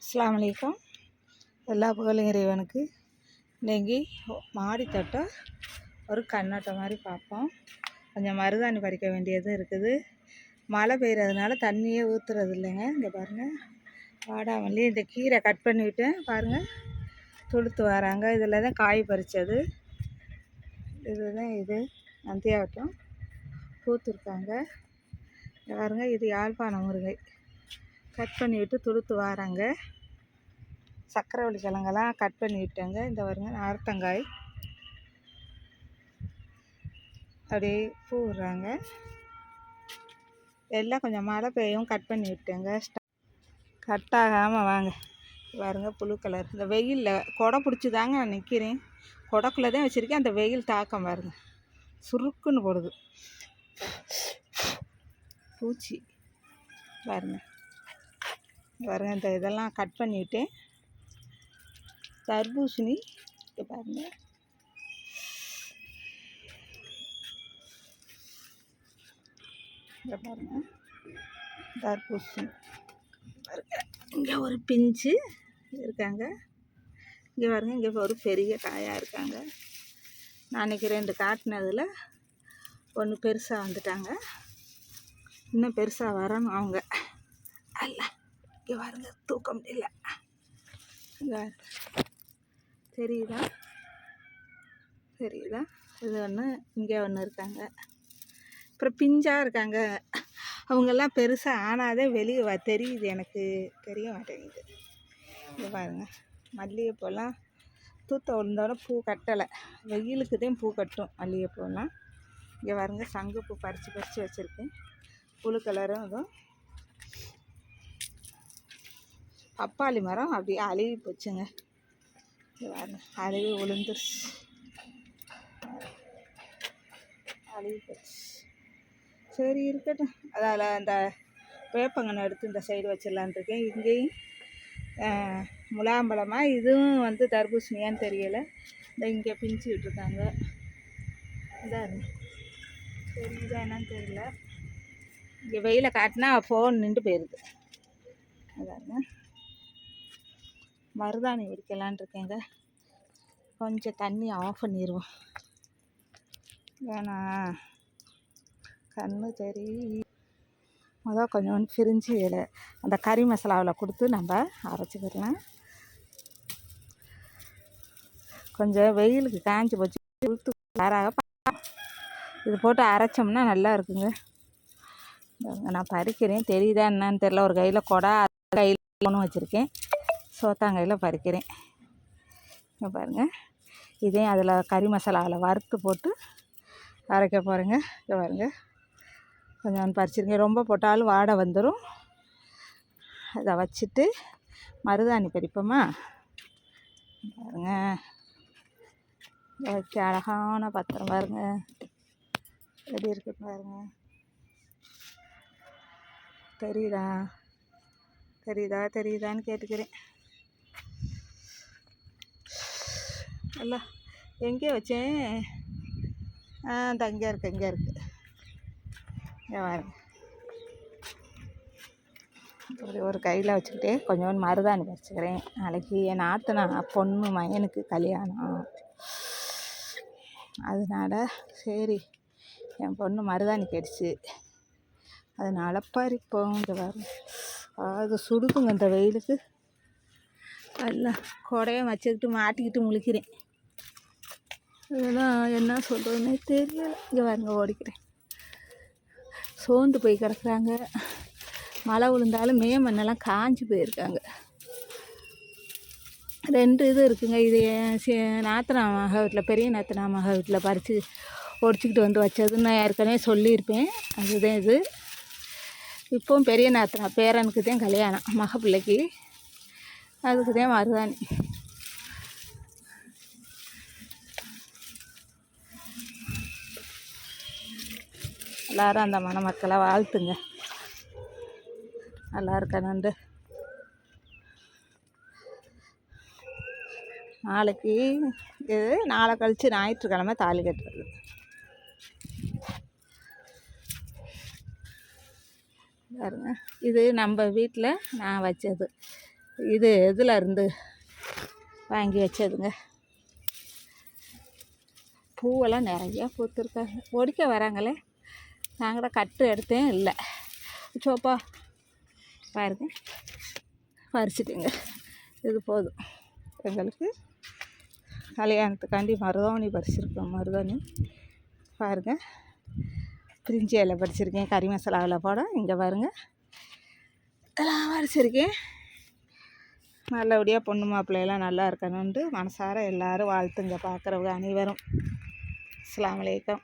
அஸ்லாம் வலைக்கம் எல்லா புகழும் இறைவனுக்கு. இன்னைக்கு மாடி தோட்டம் ஒரு கண்ணாட்டம் மாதிரி பார்ப்போம். கொஞ்சம் மருதாணி பறிக்க வேண்டியதும் இருக்குது. மழை பெய்கிறதுனால தண்ணியே ஊற்றுறது இல்லைங்க. இங்கே பாருங்கள் வாடாமல்லி இந்த கீரை கட் பண்ணிவிட்டேன். பாருங்கள் துளுத்து வராங்க. இதில் தான் காய் பறித்தது. இதுதான் இது. நந்தியாவட்டம் பூத்துருக்காங்க. பாருங்கள் பாருங்க. இது யாழ்ப்பாணம் முருகை கட் பண்ணிவிட்டு துளுத்து வாராங்க. சக்கரவள்ளி கிழங்கெல்லாம் கட் பண்ணி விட்டேங்க இந்த வருங்க நார்த்தங்காய். அப்படியே பூ விடுறாங்க எல்லாம் கொஞ்சம் மழை பெய்யும் கட் பண்ணி விட்டேங்க கட் ஆகாமல் வாங்க. பாருங்க புழு கலர் இந்த வெயிலில் கொடை பிடிச்சி தாங்க நான் நிற்கிறேன் கொடைக்குள்ளே தான் வச்சுருக்கேன். அந்த வெயில் தாக்கம் பாருங்க. சுருக்குன்னு போடுது. பூச்சி. பாருங்க. பாருங்கள் இந்த இதெல்லாம் கட் பண்ணிவிட்டேன் தர்பூசணி இங்க பாருங்கள் இங்கே பாருங்கள் தர்பூசணி. இங்கே ஒரு பிஞ்சு இருக்காங்க. இங்கே பாருங்க இங்கே ஒரு பெரிய காயாக இருக்காங்க. நான் அன்றைக்கி ரெண்டு காட்டினதில் ஒன்று பெருசாக வந்துட்டாங்க. இன்னும் பெருசாக வரணும் அவங்க அல்ல. இங்கே பாருங்க தூக்க முடியல தெரியுதா? தெரியுதா? இது ஒன்று இங்கே ஒன்று இருக்காங்க. அப்புறம் பிஞ்சாக இருக்காங்க. அவங்கெல்லாம் பெருசாக ஆனாதே வெளியே வ தெரியுது எனக்கு தெரிய மாட்டேங்குது. இங்கே பாருங்கள் மல்லிகைப்பூலாம் தூத்த விழுந்தோட பூ கட்டலை. வெயிலுக்கு தான் பூ கட்டும் மல்லிகைப்பூலாம். இங்கே பாருங்க சங்குப்பூ பறித்து பறித்து வச்சுருக்கேன் புழு கலரும் அதுவும் பப்பாளி மரம் அப்படியே அழுகி போச்சுங்க. அழுகி விழுந்துருச்சு. அழுகி போச்சு. சரி இருக்கட்டும். அதால் அந்த வேப்பங்கன்று எடுத்து இந்த சைடு வச்சிடலான் இருக்கேன். இங்கேயும் முலாம்பழமாக இதுவும் வந்து தர்பூசணியான்னு தெரியலை. இந்த இங்கே பிஞ்சு விட்டுருக்காங்க இதான் தெரியுதா என்னன்னு தெரியல. இங்கே வெயிலை காட்டினா ஃபோன் நின்று போயிடுது அதாங்க. மருதாணி வெடிக்கலான் இருக்கேங்க. கொஞ்சம் தண்ணி ஆஃப் பண்ணிடுவோம் ஏன்னா கண்ணு தெரி மொதல் கொஞ்சோண்டு பிரிஞ்சு இதில் அந்த கறி மசாலாவில் கொடுத்து நம்ம அரைச்சிக்கிடலாம் கொஞ்சம் வெயிலுக்கு காஞ்சி போச்சு. உளுத்து வேறாக இது போட்டு அரைச்சோம்னா நல்லா இருக்குங்க. நான் பறிக்கிறேன். தெரியுதா என்னன்னு தெரில ஒரு கையில் கொடை கையில் ஒன்று வச்சுருக்கேன். சோத்தாங்கையில் பறிக்கிறேன் இங்கே பாருங்கள் இதையும் அதில் கறி மசாலாவில் வறுத்து போட்டு அரைக்க போகிறேங்க இங்கே பாருங்கள் கொஞ்சம் பறிச்சிருங்க. ரொம்ப போட்டாலும் வாடை வந்துடும் அதை வச்சுட்டு மருதாணி பறிப்போமா? பாருங்க. இதை வச்சு அழகான பத்திரம் பாருங்க. எப்படி இருக்கு பாருங்க. தெரியுதா? தெரியுதா? தெரியுதான்னு கேட்டுக்கிறேன். அல்ல எங்கே வச்சேன். ஆ இந்த அங்கே இருக்கு இங்கே இருக்கு. இங்கே பாருங்க இப்படி ஒரு கையில் வச்சுக்கிட்டே கொஞ்சோண்டு மருதாணி பறிச்சுக்கிறேன். நாளைக்கு என் நாத்தனா பொண்ணு மயனுக்கு கல்யாணம். அதனால் சரி என் பொண்ணு மருதாணி கேட்டுச்சு அதனால் பறிப்போம் இந்த பாருங்க அது சுடுக்குங்க இந்த வெயிலுக்கு. எல்லாம் குடையை வச்சுக்கிட்டு மாட்டிக்கிட்டு முழிக்கிறேன். இதெல்லாம் என்ன சொல்கிறதுனே தெரியல. இங்கே பாருங்க ஓடிக்கிறேன். சோர்ந்து போய் கிடக்குறாங்க. மழை விழுந்தாலும் மே மண்ணெல்லாம் காஞ்சி போயிருக்காங்க. ரெண்டு இது இருக்குங்க. இது நாத்தனா மக வீட்டில் பெரிய நாத்தனா மக வீட்டில் பறித்து ஒடிச்சிக்கிட்டு வந்து வச்சதுன்னு நான் ஏற்கனவே சொல்லியிருப்பேன். அதுதான் இது. இப்போவும் பெரிய நாத்தனா பேரனுக்கு தான் கல்யாணம் மக பிள்ளைக்கு அதுக்கு தான் மருதாணி. எல்லாரும் அந்த மணமக்களை வாழ்த்துங்க. நல்லா இருக்கணுண்டு நாளைக்கு இது நாளை கழித்து ஞாயிற்றுக்கிழமை தாலி கட்டுறது. பாருங்க இது நம்ம வீட்டில் நான் வச்சது. இது இதில் இருந்து வாங்கி வச்சதுங்க. பூவெல்லாம் நிறையா பூத்துருக்காங்க. ஒடிக்க வராங்களே? நான் கூட கட்டு எடுத்தேன் இல்லை. சோப்பா பாருங்க. பறிச்சிட்டுங்க. இது போதும். எங்களுக்கு கல்யாணத்துக்காண்டி மருதாணி பறிச்சிருக்கோம் மருதாணி. பாருங்கள் பிரிஞ்சி இலை பறிச்சிருக்கேன் கறி மசாலாவில் போட. இங்கே பாருங்கள் இதெல்லாம் பறிச்சிருக்கேன். நல்லபடியாக பொண்ணு மாப்பிள்ளையெல்லாம் நல்லா இருக்கணுன்ட்டு மனசார எல்லாரும் வாழ்த்துங்க பார்க்குறவங்க அனைவரும். அஸ்லாம் வலைக்கம்